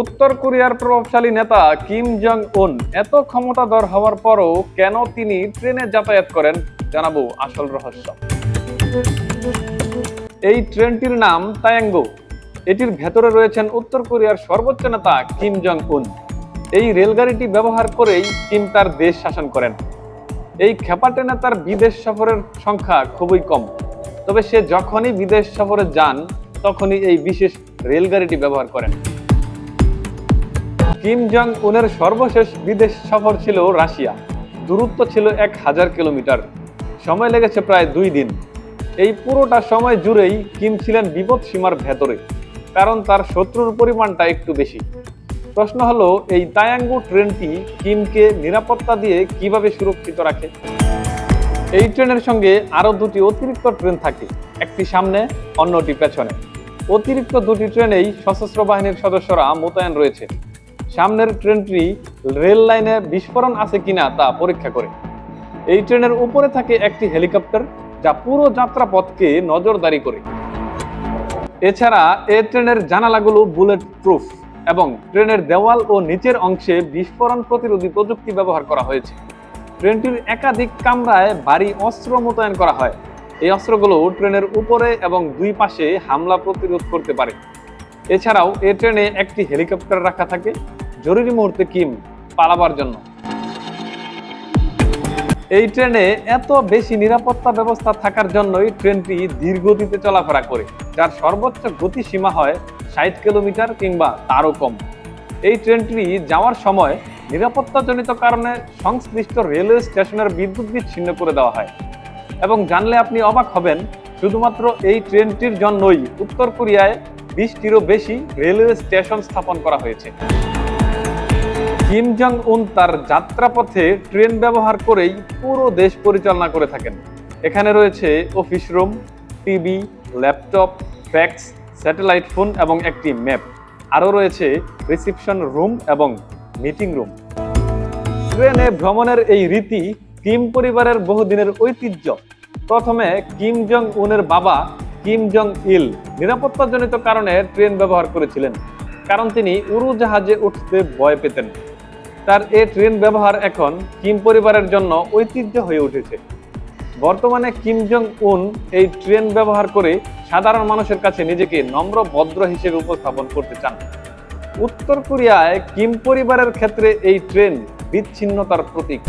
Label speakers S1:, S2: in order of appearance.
S1: উত্তর কোরিয়ার প্রভাবশালী নেতা কিম জং উন এত ক্ষমতাধর হওয়ার পরও কেন তিনি ট্রেনে যাতায়াত করেন জানাব আসল রহস্য। এই ট্রেনটির নাম তায়াঙ্গো এটির ভেতরে রয়েছেন উত্তর কোরিয়ার সর্বোচ্চ নেতা কিম জং উন এই রেলগাড়িটি ব্যবহার করেই কিম তার দেশ শাসন করেন। এই খেপাটে নেতার বিদেশ সফরের সংখ্যা খুবই কম। তবে সে যখনই বিদেশ সফরে যান, তখনই এই বিশেষ রেলগাড়িটি ব্যবহার করেন। কিম জং উনের সর্বশেষ বিদেশ সফর ছিল রাশিয়া। দূরত্ব ছিল এক হাজার কিলোমিটার। সময় লেগেছে প্রায় দুই দিন। এই পুরোটা সময় জুড়েই কিম ছিলেন বিপদ সীমার ভেতরে, কারণ তার শত্রুর পরিমাণটা একটু বেশি। প্রশ্ন হলো, এই তায়াঙ্গু ট্রেনটি কিমকে নিরাপত্তা দিয়ে কীভাবে সুরক্ষিত রাখে? এই ট্রেনের সঙ্গে আরও দুটি অতিরিক্ত ট্রেন থাকে, একটি সামনে, অন্যটি পেছনে। অতিরিক্ত দুটি ট্রেনেই সশস্ত্র বাহিনীর সদস্যরা মোতায়েন রয়েছে। সামনের ট্রেনটি রেল লাইনে বিস্ফোরণ আছে কিনা তা পরীক্ষা করে। এই ট্রেনের উপরে থাকে একটি হেলিকপ্টার যা পুরো যাত্রাপথকে নজরদারি করে। এছাড়া এ ট্রেনের জানালাগুলো বুলেট প্রুফ এবং ট্রেনের দেওয়াল ও নিচের অংশে বিস্ফোরণ প্রতিরোধী প্রযুক্তি ব্যবহার করা হয়েছে। ট্রেনটির একাধিক কামরায় ভারী অস্ত্র মোতায়েন করা হয়। এই অস্ত্রগুলো ট্রেনের উপরে এবং দুই পাশে হামলা প্রতিরোধ করতে পারে। এছাড়াও এ ট্রেনে একটি হেলিকপ্টার রাখা থাকে। জরুরি মুহূর্তে কিম পালাবার জন্য? এই ট্রেনে এত বেশি নিরাপত্তা ব্যবস্থা থাকার জন্যই ট্রেনটি ধীরগতিতে চলাফেরা করে, যার সর্বোচ্চ গতি সীমা হয় ষাট কিলোমিটার কিংবা তারও কম। এই ট্রেনটি যাওয়ার সময় নিরাপত্তাজনিত কারণে সংশ্লিষ্ট রেলওয়ে স্টেশনের বিদ্যুৎ বিচ্ছিন্ন করে দেওয়া হয়। এবং জানলে আপনি অবাক হবেন, শুধুমাত্র এই ট্রেনটির জন্যই উত্তর কোরিয়ায় বিশটিরও বেশি রেলওয়ে স্টেশন স্থাপন করা হয়েছে। কিম জং উন তার যাত্রাপথে ট্রেন ব্যবহার করেই পুরো দেশ পরিচালনা করে থাকেন। এখানে রয়েছে office room, TV, laptop, fax, satellite phone এবং একটি ম্যাপ। আরও রয়েছে রিসিপশন রুম এবং মিটিং রুম। ট্রেনে ভ্রমণের এই রীতি কিম পরিবারের বহুদিনের ঐতিহ্য। প্রথমে কিম জং উনের বাবা কিম জং ইল নিরাপত্তাজনিত কারণে ট্রেন ব্যবহার করেছিলেন। কারণ তিনি উড়োজাহাজে উঠতে ভয় পেতেন। তার এ ট্রেন ব্যবহার এখন কিম পরিবারের জন্য ঐতিহ্য হয়ে উঠেছে। বর্তমানে কিম জং উন এই ট্রেন ব্যবহার করে সাধারণ মানুষের কাছে নিজেকে নম্র ভদ্র হিসেবে উপস্থাপন করতে চান। উত্তর কোরিয়ায় কিম পরিবারের ক্ষেত্রে এই ট্রেন বিচ্ছিন্নতার প্রতীক।